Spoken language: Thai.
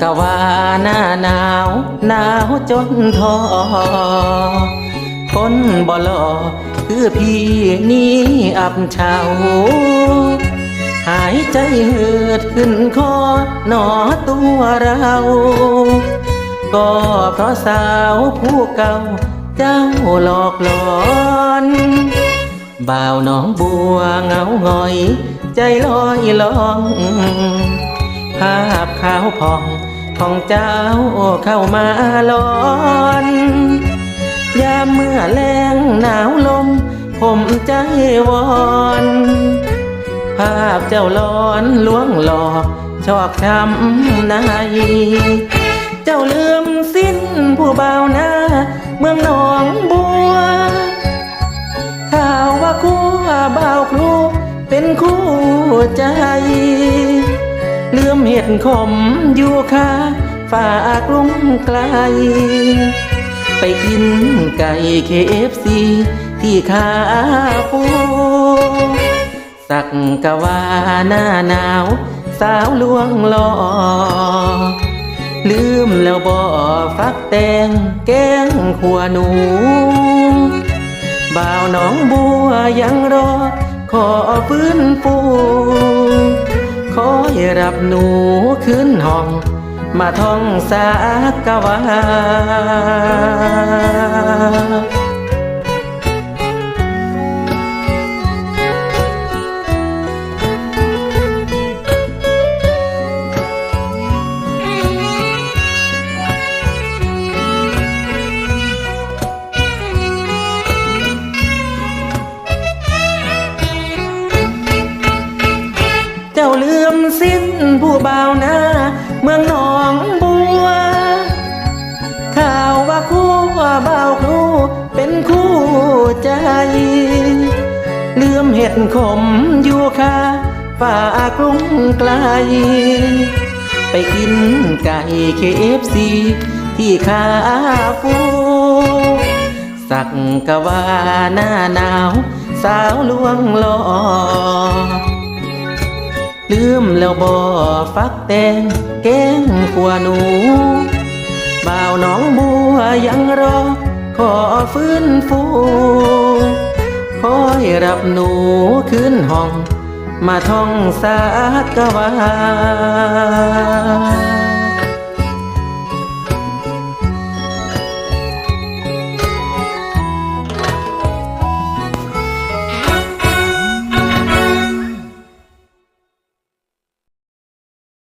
กะว่าหน้าหนาวหนาวจนท้อคนบ่หลอคือพี่นี่อับเฉาหายใจเหือดขึ้นคอหนอตัวเรา ก็เพราะสาวผู้เก่าเจ้าหลอกหลอนบ่าวน้องบัวเงาหงอย ใจลอยลอง ภาพขาวผ่องของเจ้าเข้ามาลอนยามเมื่อแรงหนาวลม ผมใจวอนภาพเจ้าร้อนลวงหลอกชอกช้ำในเจ้าลืมสิ้นผู้บ่าวหน้า เมืองหนองบัว ลืมเห็ดขมอยู่ค่าฝากลุงไกล ไปกินไก่เคฟซีที่คาฟูสักกะว่าหน้าหนาว สาวลวงหลอลืมแล้วบ่อฟักแตงแกงขัวหนูบ่าวน้องบัวยังรอ ขอฟื้นฟู ขอให้รับหนูขึ้นห้อง มาท่องสากวา สิ้นผู้บ่าวนาเมืองหนองบัว ข่าวว่าคู่บ่าวครูเป็นคู่ใจ ลืมเห็ดขมอยู่ค่าฝากรุงไกล ไปกินไก่เคฟซีที่คาฟูสักกะว่าหน้าหนาว สาวลวงหลอลืม แล้วบ่ฟักแตงแกงขัวหนูบ่าวน้องบัวยังรอ ขอฟื้นฟูขอให้รับหนูขึ้นห้อง มาท่องสากวา